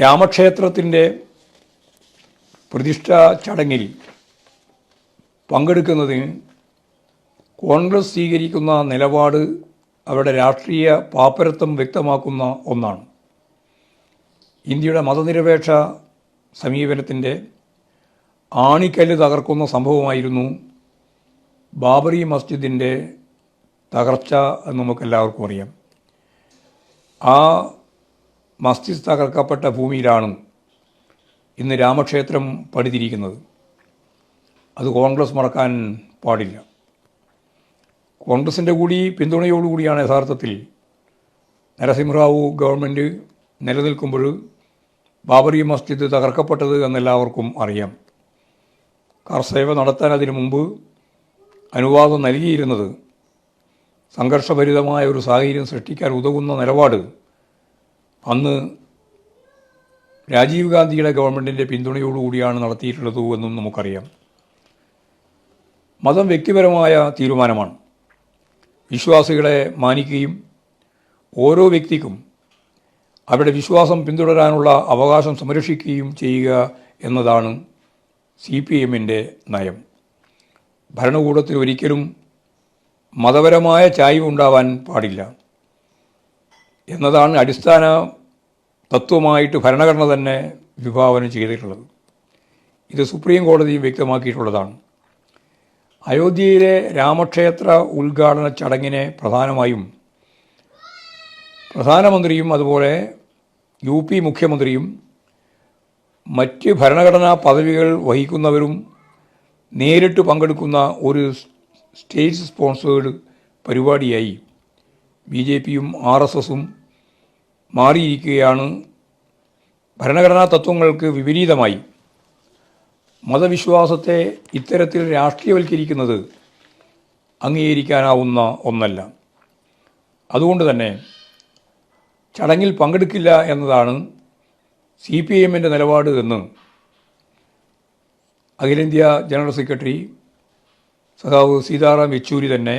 രാമക്ഷേത്രത്തിന്റെ പ്രതിഷ്ഠാ ചടങ്ങിൽ പങ്കെടുക്കുന്നതിന് കോൺഗ്രസ് സ്വീകരിക്കുന്ന നിലപാട് അവരുടെ രാഷ്ട്രീയ പാപ്പരത്വം വ്യക്തമാക്കുന്ന ഒന്നാണ്. ഇന്ത്യയുടെ മതനിരപേക്ഷ സമീപനത്തിന്റെ ആണിക്കല്ല് തകർക്കുന്ന സംഭവമായിരുന്നു ബാബറി മസ്ജിദിന്റെ തകർച്ച എന്ന് നമുക്കെല്ലാവർക്കും അറിയാം. ആ മസ്ജിദ് തകർക്കപ്പെട്ട ഭൂമിയിലാണ് ഇന്ന് രാമക്ഷേത്രം പണിതിരിക്കുന്നത്. അത് കോൺഗ്രസ് മറക്കാൻ പാടില്ല. കോൺഗ്രസിന്റെ കൂടി പിന്തുണയോടുകൂടിയാണ് യഥാർത്ഥത്തിൽ നരസിംഹറാവു ഗവൺമെന്റ് നിലനിൽക്കുമ്പോൾ ബാബറി മസ്ജിദ് തകർക്കപ്പെട്ടത് എന്നെല്ലാവർക്കും അറിയാം. കർസേവ നടത്താൻ അതിനു മുമ്പ് അനുവാദം നൽകിയിരുന്നത് സംഘർഷഭരിതമായ ഒരു സാഹചര്യം സൃഷ്ടിക്കാൻ ഉതകുന്ന നിലപാട് അന്ന് രാജീവ് ഗാന്ധിയുടെ ഗവൺമെന്റിന്റെ പിന്തുണയോടുകൂടിയാണ് നടത്തിയിട്ടുള്ളത് എന്നും നമുക്കറിയാം. മതം വ്യക്തിപരമായ തീരുമാനമാണ്. വിശ്വാസികളെ മാനിക്കുകയും ഓരോ വ്യക്തിക്കും അവരുടെ വിശ്വാസം പിന്തുടരാനുള്ള അവകാശം സംരക്ഷിക്കുകയും ചെയ്യുക എന്നതാണ് സി പി എമ്മിന്റെ നയം. ഭരണകൂടത്തിൽ ഒരിക്കലും മതപരമായ ചായ്വ് ഉണ്ടാവാൻ പാടില്ല. എന്നതാണ് അടിസ്ഥാന തത്വമായിട്ട് ഭരണഘടന തന്നെ വിഭാവനം ചെയ്തിട്ടുള്ളത്. ഇത് സുപ്രീം കോടതിയും വ്യക്തമാക്കിയിട്ടുള്ളതാണ്. അയോധ്യയിലെ രാമക്ഷേത്ര ഉദ്ഘാടന ചടങ്ങിനെ പ്രധാനമായും പ്രധാനമന്ത്രിയും അതുപോലെ യു പി മുഖ്യമന്ത്രിയും മറ്റ് ഭരണഘടനാ പദവികൾ വഹിക്കുന്നവരും നേരിട്ട് പങ്കെടുക്കുന്ന ഒരു സ്റ്റേറ്റ് സ്പോൺസേഡ് പരിപാടിയായി ബി ജെ പിയും ആർ എസ് എസും മാറിയിരിക്കുകയാണ്. ഭരണഘടനാ തത്വങ്ങൾക്ക് വിപരീതമായി മതവിശ്വാസത്തെ ഇത്തരത്തിൽ രാഷ്ട്രീയവൽക്കരിക്കുന്നത് അംഗീകരിക്കാനാവുന്ന ഒന്നല്ല. അതുകൊണ്ട് തന്നെ ചടങ്ങിൽ പങ്കെടുക്കില്ല എന്നതാണ് സി പി എമ്മിന്റെ നിലപാട് എന്ന് അഖിലേന്ത്യാ ജനറൽ സെക്രട്ടറി സഖാവ് സീതാറാം യെച്ചൂരി തന്നെ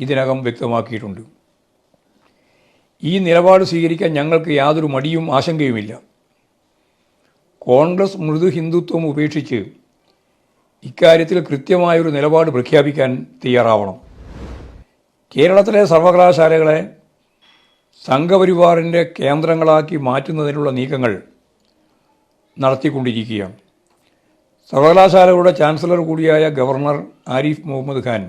ഇതിനകം വ്യക്തമാക്കിയിട്ടുണ്ട്. ഈ നിലപാട് സ്വീകരിക്കാൻ ഞങ്ങൾക്ക് യാതൊരു മടിയും ആശങ്കയുമില്ല. കോൺഗ്രസ് മൃദു ഹിന്ദുത്വം ഉപേക്ഷിച്ച് ഇക്കാര്യത്തിൽ കൃത്യമായൊരു നിലപാട് പ്രഖ്യാപിക്കാൻ തയ്യാറാവണം. കേരളത്തിലെ സർവകലാശാലകളെ സംഘപരിവാറിന്റെ കേന്ദ്രങ്ങളാക്കി മാറ്റുന്നതിനുള്ള നീക്കങ്ങൾ നടത്തിക്കൊണ്ടിരിക്കുകയാണ്. സർവകലാശാലകളുടെ ചാൻസലർ കൂടിയായ ഗവർണർ ആരിഫ് മുഹമ്മദ് ഖാൻ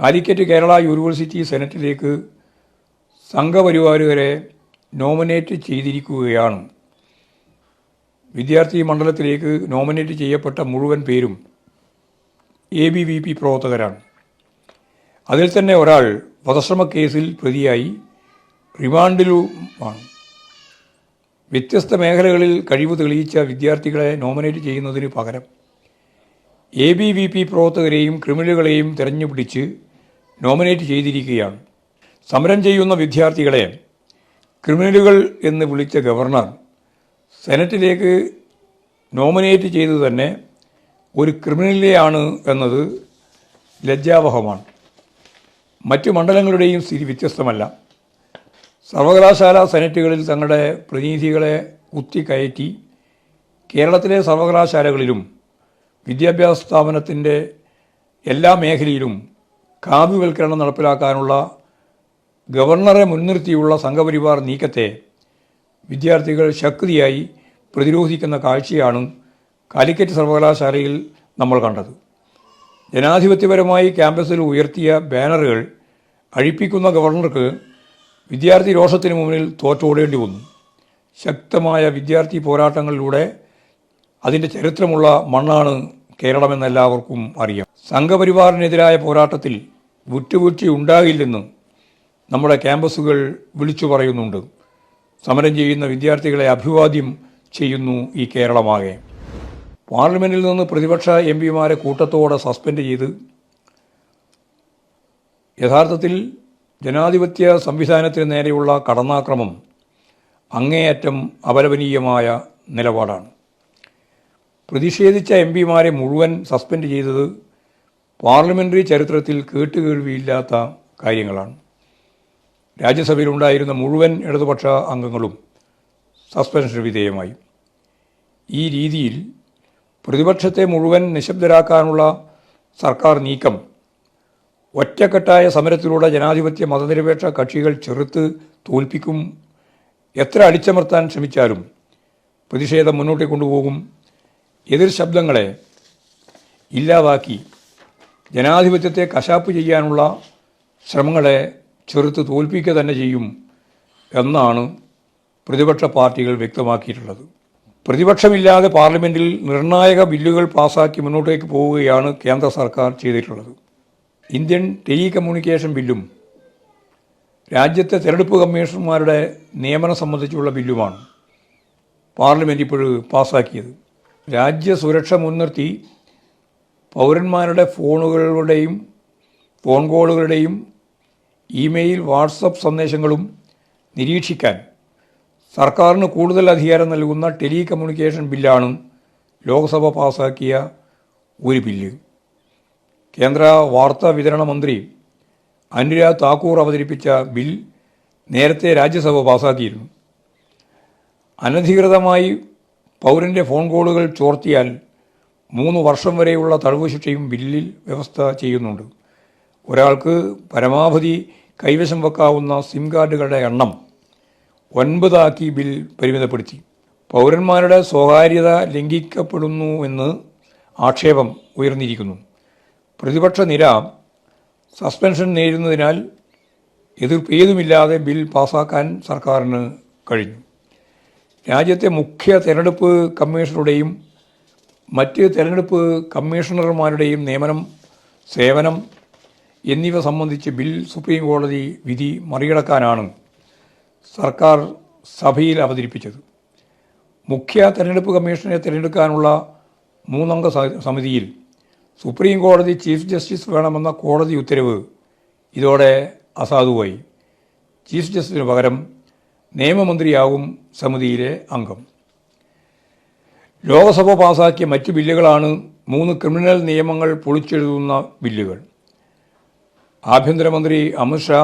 കാലിക്കറ്റ് കേരള യൂണിവേഴ്സിറ്റി സെനറ്റിലേക്ക് സംഘപരിവാരുകരെ നോമിനേറ്റ് ചെയ്തിരിക്കുകയാണ്. വിദ്യാർത്ഥി മണ്ഡലത്തിലേക്ക് നോമിനേറ്റ് ചെയ്യപ്പെട്ട മുഴുവൻ പേരും എ ബി വി പി പ്രവർത്തകരാണ്. അതിൽ തന്നെ ഒരാൾ വധശ്രമ കേസിൽ പ്രതിയായി റിമാൻഡിലുമാണ്. വ്യത്യസ്ത മേഖലകളിൽ കഴിവ് തെളിയിച്ച വിദ്യാർത്ഥികളെ നോമിനേറ്റ് ചെയ്യുന്നതിന് പകരം എ ബി വി പി പ്രവർത്തകരെയും ക്രിമിനലുകളെയും തിരഞ്ഞുപിടിച്ച് നോമിനേറ്റ് ചെയ്തിരിക്കുകയാണ്. സമരം ചെയ്യുന്ന വിദ്യാർത്ഥികളെ ക്രിമിനലുകൾ എന്ന് വിളിച്ച ഗവർണർ സെനറ്റിലേക്ക് നോമിനേറ്റ് ചെയ്തു തന്നെ ഒരു ക്രിമിനലിനെയാണ് എന്നത് ലജ്ജാവഹമാണ്. മറ്റു മണ്ഡലങ്ങളുടെയും സ്ഥിതി വ്യത്യസ്തമല്ല. സർവകലാശാല സെനറ്റുകളിൽ തങ്ങളുടെ പ്രതിനിധികളെ കുത്തിക്കയറ്റി കേരളത്തിലെ സർവകലാശാലകളിലും വിദ്യാഭ്യാസ സ്ഥാപനത്തിന്റെ എല്ലാ മേഖലയിലും കാവ്യവൽക്കരണം നടപ്പിലാക്കാനുള്ള ഗവർണറെ മുൻനിർത്തിയുള്ള സംഘപരിവാർ നീക്കത്തെ വിദ്യാർത്ഥികൾ ശക്തിയായി പ്രതിരോധിക്കുന്ന കാഴ്ചയാണ് കാലിക്കറ്റ് സർവകലാശാലയിൽ നമ്മൾ കണ്ടത്. ജനാധിപത്യപരമായി ക്യാമ്പസിൽ ഉയർത്തിയ ബാനറുകൾ അഴിപ്പിക്കുന്ന ഗവർണർക്ക് വിദ്യാർത്ഥി രോഷത്തിന് മുന്നിൽ തോറ്റോടേണ്ടി വന്നു. ശക്തമായ വിദ്യാർത്ഥി പോരാട്ടങ്ങളിലൂടെ അതിന്റെ ചരിത്രമുള്ള മണ്ണാണ് കേരളമെന്നെല്ലാവർക്കും അറിയാം. സംഘപരിവാറിനെതിരായ പോരാട്ടത്തിൽ വിട്ടുവീഴ്ച ഉണ്ടാകില്ലെന്ന് നമ്മുടെ ക്യാമ്പസുകൾ വിളിച്ചു പറയുന്നുണ്ട്. സമരം ചെയ്യുന്ന വിദ്യാർത്ഥികളെ അഭിവാദ്യം ചെയ്യുന്നു ഈ കേരളമാകെ. പാർലമെന്റിൽ നിന്ന് പ്രതിപക്ഷ എം പിമാരെ കൂട്ടത്തോടെ സസ്പെൻഡ് ചെയ്ത് യഥാർത്ഥത്തിൽ ജനാധിപത്യ സംവിധാനത്തിന് നേരെയുള്ള കടന്നാക്രമം അങ്ങേയറ്റം അപലപനീയമായ നിലപാടാണ്. പ്രതിഷേധിച്ച എം പിമാരെ മുഴുവൻ സസ്പെൻഡ് ചെയ്തത് പാർലമെന്ററി ചരിത്രത്തിൽ കേട്ടുകേൾവിയില്ലാത്ത കാര്യങ്ങളാണ്. രാജ്യസഭയിലുണ്ടായിരുന്ന മുഴുവൻ ഇടതുപക്ഷ അംഗങ്ങളും സസ്പെൻഷന് വിധേയമായി. ഈ രീതിയിൽ പ്രതിപക്ഷത്തെ മുഴുവൻ നിശബ്ദരാക്കാനുള്ള സർക്കാർ നീക്കം ഒറ്റക്കെട്ടായ സമരത്തിലൂടെ ജനാധിപത്യ മതനിരപേക്ഷ കക്ഷികൾ ചെറുത്ത് തോൽപ്പിക്കും എത്ര അടിച്ചമർത്താൻ ശ്രമിച്ചാലും പ്രതിഷേധം മുന്നോട്ട് കൊണ്ടുപോകും എതിർ ശബ്ദങ്ങളെ ഇല്ലാതാക്കി ജനാധിപത്യത്തെ കശാപ്പ് ചെയ്യാനുള്ള ശ്രമങ്ങളെ ചെറുത്ത് തോൽപ്പിക്കുക തന്നെ ചെയ്യും എന്നാണ് പ്രതിപക്ഷ പാർട്ടികൾ വ്യക്തമാക്കിയിട്ടുള്ളത്. പ്രതിപക്ഷമില്ലാതെ പാർലമെന്റിൽ നിർണായക ബില്ലുകൾ പാസാക്കി മുന്നോട്ടേക്ക് പോവുകയാണ് കേന്ദ്ര സർക്കാർ ചെയ്തിട്ടുള്ളത്. ഇന്ത്യൻ ടെലി കമ്മ്യൂണിക്കേഷൻ ബില്ലും രാജ്യത്തെ തെരഞ്ഞെടുപ്പ് കമ്മീഷണർമാരുടെ നിയമനം സംബന്ധിച്ചുള്ള ബില്ലുമാണ് പാർലമെന്റ് ഇപ്പോൾ പാസാക്കിയത്. രാജ്യസുരക്ഷ മുൻനിർത്തി പൗരന്മാരുടെ ഫോണുകളുടെയും ഫോൺ കോളുകളുടെയും ഇമെയിൽ വാട്സപ്പ് സന്ദേശങ്ങളും നിരീക്ഷിക്കാൻ സർക്കാരിന് കൂടുതൽ അധികാരം നൽകുന്ന ടെലികമ്മ്യൂണിക്കേഷൻ ബില്ലാണ് ലോക്സഭ പാസാക്കിയ ഒരു ബില്ല്. കേന്ദ്ര വാർത്താ വിതരണ മന്ത്രി അനുരാഗ് താക്കൂർ അവതരിപ്പിച്ച ബിൽ നേരത്തെ രാജ്യസഭ പാസാക്കിയിരുന്നു. അനധികൃതമായി പൗരന്റെ ഫോൺ കോളുകൾ ചോർത്തിയാൽ മൂന്ന് വർഷം വരെയുള്ള തടവ് ശിക്ഷയും ബില്ലിൽ വ്യവസ്ഥ ചെയ്യുന്നുണ്ട്. ഒരാൾക്ക് പരമാവധി കൈവശം വെക്കാവുന്ന സിം കാർഡുകളുടെ എണ്ണം ഒൻപതാക്കി ബിൽ പരിമിതപ്പെടുത്തി. പൗരന്മാരുടെ സ്വകാര്യത ലംഘിക്കപ്പെടുന്നുവെന്ന് ആക്ഷേപം ഉയർന്നിരിക്കുന്നു. പ്രതിപക്ഷ നിര സസ്പെൻഷൻ നേരിടുന്നതിനാൽ എതിർപ്പ് ഏതുമില്ലാതെ ബിൽ പാസാക്കാൻ സർക്കാരിന് കഴിഞ്ഞു. രാജ്യത്തെ മുഖ്യ തെരഞ്ഞെടുപ്പ് കമ്മീഷണറുടെയും മറ്റ് തെരഞ്ഞെടുപ്പ് കമ്മീഷണർമാരുടെയും നിയമനം സേവനം എന്നിവ സംബന്ധിച്ച് ബിൽ സുപ്രീം കോടതി വിധി മറികടക്കാനാണ് സർക്കാർ സഭയിൽ അവതരിപ്പിച്ചത്. മുഖ്യ തെരഞ്ഞെടുപ്പ് കമ്മീഷനെ തിരഞ്ഞെടുക്കാനുള്ള മൂന്നംഗ സമിതിയിൽ സുപ്രീം കോടതി ചീഫ് ജസ്റ്റിസ് വേണമെന്ന കോടതി ഉത്തരവ് ഇതോടെ അസാധുവായി. ചീഫ് ജസ്റ്റിസിന് പകരം നിയമമന്ത്രിയാകും സമിതിയിലെ അംഗം. ലോകസഭ പാസാക്കിയ മറ്റ് ബില്ലുകളാണ് മൂന്ന് ക്രിമിനൽ നിയമങ്ങൾ പൊളിച്ചെഴുതുന്ന ബില്ലുകൾ. ആഭ്യന്തരമന്ത്രി അമിത്ഷാ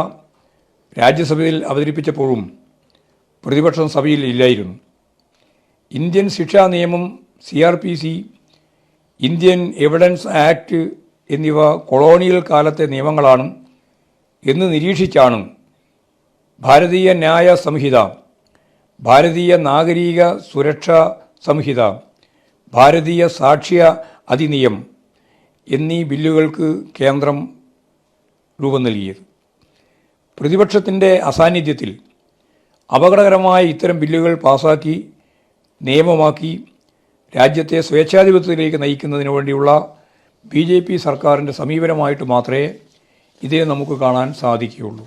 രാജ്യസഭയിൽ അവതരിപ്പിച്ചപ്പോഴും പ്രതിപക്ഷം സഭയിൽ ഇല്ലായിരുന്നു. ഇന്ത്യൻ ശിക്ഷാ നിയമം C R P C Indian evidence act എന്നിവ കൊളോണിയൽ കാലത്തെ നിയമങ്ങളാണ് എന്ന് നിരീക്ഷിച്ചാണ് ഭാരതീയ ന്യായ സംഹിത ഭാരതീയ നാഗരിക സുരക്ഷാ സംഹിത ഭാരതീയ സാക്ഷ്യ അധിനിയം എന്നീ ബില്ലുകൾക്ക് കേന്ദ്രം രൂപം നൽകിയത്. പ്രതിപക്ഷത്തിന്റെ അസാന്നിധ്യത്തിൽ അപകടകരമായ ഇത്തരം ബില്ലുകൾ പാസാക്കി നിയമമാക്കി രാജ്യത്തെ സ്വേച്ഛാധിപത്യത്തിലേക്ക് നയിക്കുന്നതിന് വേണ്ടിയുള്ള ബി ജെ പി സർക്കാരിന്റെ സമീപനമായിട്ട് മാത്രമേ ഇതേ നമുക്ക് കാണാൻ സാധിക്കുകയുള്ളൂ.